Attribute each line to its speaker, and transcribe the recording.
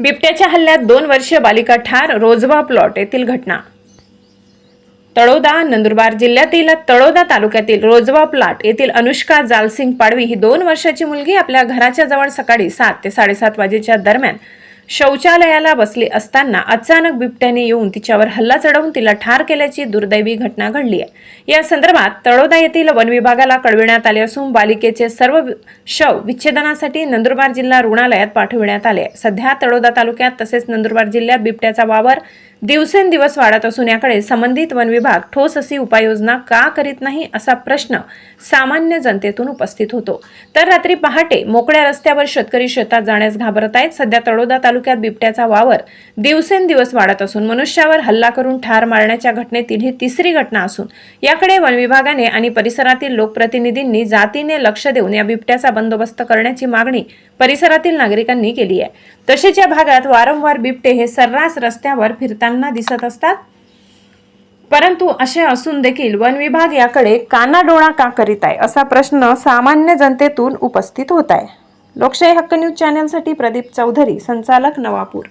Speaker 1: बिबट्याच्या हल्ल्यात दोन वर्षीय बालिका ठार रोजवा प्लॉट येथील घटना. तळोदा नंदुरबार जिल्ह्यातील तळोदा तालुक्यातील रोजवा प्लाट येथील अनुष्का जालसिंग पाडवी ही दोन वर्षाची मुलगी आपल्या घराच्या जवळ सकाळी सात ते साडेसात वाजेच्या दरम्यान शौचालयाला बसली असताना अचानक बिबट्याने येऊन तिच्यावर हल्ला चढवून तिला ठार केल्याची दुर्दैवी घटना घडली आहे. या संदर्भात तळोदा येथील वन विभागाला कळविण्यात आले असून बालिकेचे सर्व शव विच्छेदनासाठी नंदुरबार जिल्हा रुग्णालयात पाठविण्यात आले सध्या तळोदा तालुक्यात तसेच नंदुरबार जिल्ह्यात बिबट्याचा वावर दिवसेंदिवस वाढत असून याकडे संबंधित वन विभाग ठोस अशी उपाययोजना का करीत नाही असा प्रश्न सामान्य जनतेतून उपस्थित होतो. तर रात्री पहाटे मोकळ्या रस्त्यावर शेतकरी शेतात जाण्यास घाबरत आहेत. सध्या तळोदा तालुक्यात बिबट्याचा वावर दिवसेंदिवस वाढत असून मनुष्यावर हल्ला करून ठार मारण्याच्या घटनेतील ही तिसरी घटना असून याकडे वन विभागाने आणि परिसरातील लोकप्रतिनिधींनी जातीने लक्ष देऊन या बिबट्याचा बंदोबस्त करण्याची मागणी परिसरातील नागरिकांनी केली आहे. तसेच या भागात वारंवार बिबटे हे सर्रास रस्त्यावर फिरताना दिसत असतात. परंतु असे असून देखील वन विभाग याकडे कानाडोळा का करीत आहे? असा प्रश्न सामान्य जनतेतून उपस्थित होत आहे. लोकशाही हक्क न्यूज चॅनलसाठी प्रदीप चौधरी संचालक नवापूर.